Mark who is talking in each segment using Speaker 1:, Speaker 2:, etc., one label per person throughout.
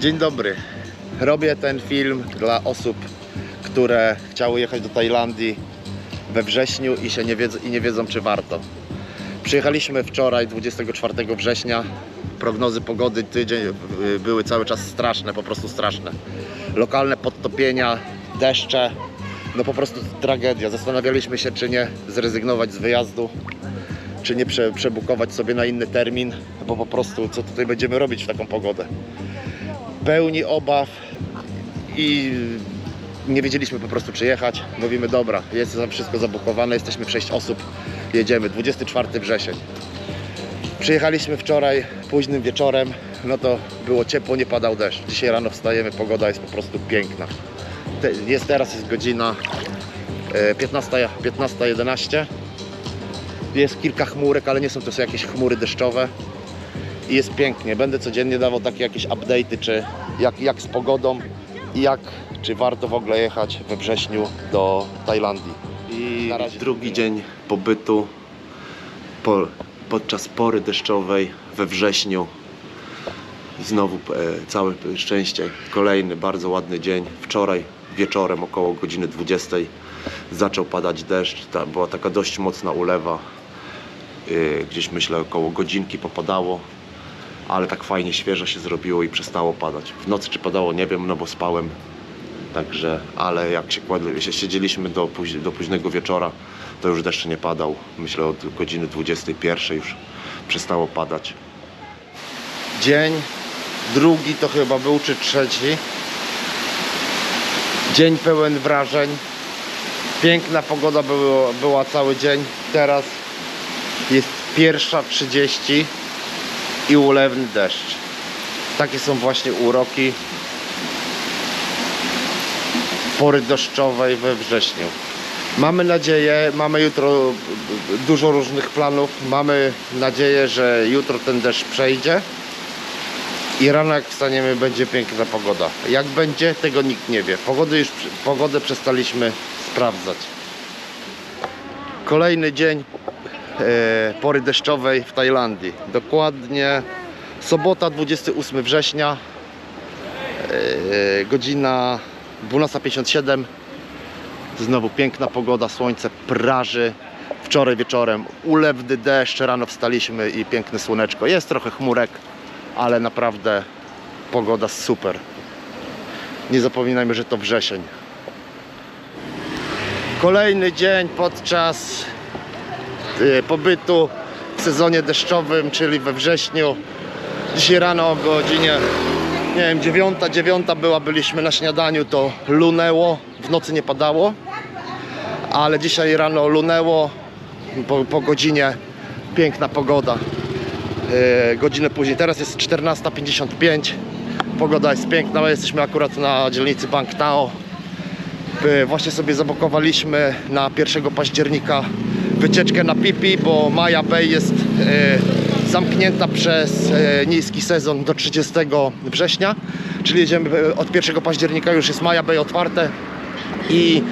Speaker 1: Dzień dobry. Robię ten film dla osób, które chciały jechać do Tajlandii we wrześniu i się nie wiedzą, i nie wiedzą czy warto. Przyjechaliśmy wczoraj, 24 września. Prognozy pogody tydzień były cały czas straszne, po prostu straszne. Lokalne podtopienia, deszcze, no po prostu tragedia. Zastanawialiśmy się, czy nie zrezygnować z wyjazdu, czy nie prze, przebukować sobie na inny termin, bo po prostu co tutaj będziemy robić w taką pogodę pełni obaw i nie wiedzieliśmy po prostu czy jechać. Mówimy dobra, jest za- wszystko zabukowane, jesteśmy 6 osób, jedziemy, 24 wrzesień. Przyjechaliśmy wczoraj późnym wieczorem, no to było ciepło, nie padał deszcz. Dzisiaj rano wstajemy, pogoda jest po prostu piękna. Jest teraz jest godzina e, 15, 15.11. Jest kilka chmurek, ale nie są to jakieś chmury deszczowe i jest pięknie. Będę codziennie dawał takie jakieś update'y, czy jak, jak z pogodą i jak, czy warto w ogóle jechać we wrześniu do Tajlandii. I
Speaker 2: drugi dzień pobytu po, podczas pory deszczowej we wrześniu. Znowu e, całe szczęście. Kolejny bardzo ładny dzień. Wczoraj wieczorem około godziny 20 zaczął padać deszcz. Ta, była taka dość mocna ulewa. E, gdzieś myślę około godzinki popadało. Ale tak fajnie świeżo się zrobiło i przestało padać. W nocy czy padało nie wiem, no bo spałem. Także, ale jak się kładli, siedzieliśmy do, póź- do późnego wieczora, to już deszcz nie padał. Myślę od godziny 21 już przestało padać.
Speaker 1: dzień drugi to chyba był, czy trzeci. Dzień pełen wrażeń. Piękna pogoda było, była cały dzień. Teraz jest pierwsza 30 i ulewny deszcz. Takie są właśnie uroki pory deszczowej we wrześniu. Mamy nadzieję, mamy jutro dużo różnych planów. Mamy nadzieję, że jutro ten deszcz przejdzie i rano jak wstaniemy będzie piękna pogoda. Jak będzie, tego nikt nie wie. Pogody już, pogodę przestaliśmy sprawdzać. Kolejny dzień pory deszczowej w Tajlandii. Dokładnie sobota 28 września, e, godzina 12.57. Znowu piękna pogoda, słońce praży. Wczoraj wieczorem ulewny deszcz, rano wstaliśmy i piękne słoneczko. Jest trochę chmurek, ale naprawdę pogoda super. Nie zapominajmy, że to wrzesień. Kolejny dzień podczas e, pobytu w sezonie deszczowym, czyli we wrześniu. Dzisiaj rano o godzinie nie wiem, dziewiąta, dziewiąta była, byliśmy na śniadaniu, to lunęło, w nocy nie padało, ale dzisiaj rano lunęło, po, po godzinie piękna pogoda. E, godzinę później, teraz jest 14.55, pogoda jest piękna, jesteśmy akurat na dzielnicy Bangtao. E, Właśnie sobie zabokowaliśmy na 1 października wycieczkę na Pipi, bo Maya Bay jest e, zamknięta przez e, niski sezon do 30 września, czyli jedziemy e, od 1 października już jest Maya Bay otwarte i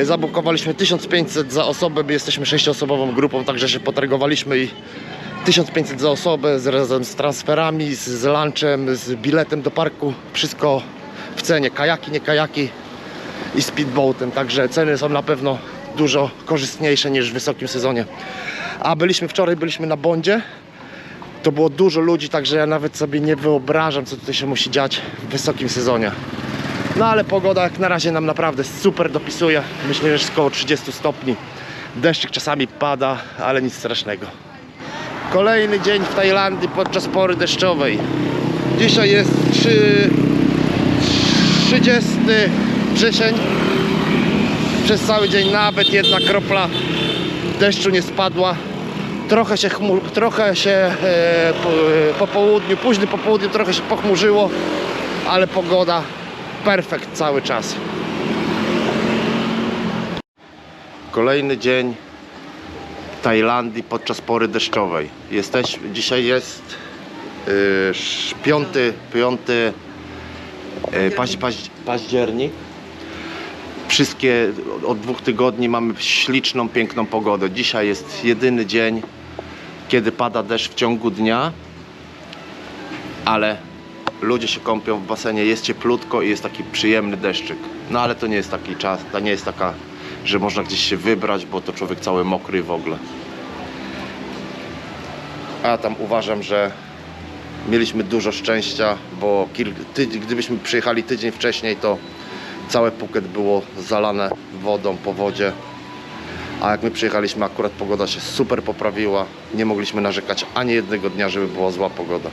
Speaker 1: e, zabukowaliśmy 1500 za osobę, my jesteśmy sześcioosobową grupą, także się potargowaliśmy i 1500 za osobę z, razem z transferami, z, z lunchem, z biletem do parku, wszystko w cenie, kajaki, nie kajaki i speedboatem, także ceny są na pewno dużo korzystniejsze niż w wysokim sezonie. A byliśmy wczoraj, byliśmy na Bondzie, to było dużo ludzi, także ja nawet sobie nie wyobrażam, co tutaj się musi dziać w wysokim sezonie. No ale pogoda jak na razie nam naprawdę super dopisuje. Myślę, że jest około 30 stopni. Deszczyk czasami pada, ale nic strasznego. Kolejny dzień w Tajlandii podczas pory deszczowej. Dzisiaj jest 3... 30 wrzesień. Przez cały dzień nawet jedna kropla deszczu nie spadła. Trochę się, chmur, trochę się e, po, po południu, trochę się pochmurzyło, ale pogoda perfekt cały czas. Kolejny dzień Tajlandii podczas pory deszczowej. Jesteś, dzisiaj jest yy, sz- piąty, piąty yy, paź, paź, październik. Wszystkie od dwóch tygodni mamy śliczną, piękną pogodę. Dzisiaj jest jedyny dzień, kiedy pada deszcz w ciągu dnia, ale
Speaker 2: ludzie się kąpią w basenie, jest cieplutko i jest taki przyjemny deszczyk. No ale to nie jest taki czas, to nie jest taka, że można gdzieś się wybrać, bo to człowiek cały mokry w ogóle. A tam uważam, że mieliśmy dużo szczęścia, bo gdybyśmy przyjechali tydzień wcześniej, to całe Phuket było zalane wodą po wodzie. A jak my przyjechaliśmy, akurat pogoda się super poprawiła. Nie mogliśmy narzekać ani jednego dnia, żeby była zła pogoda.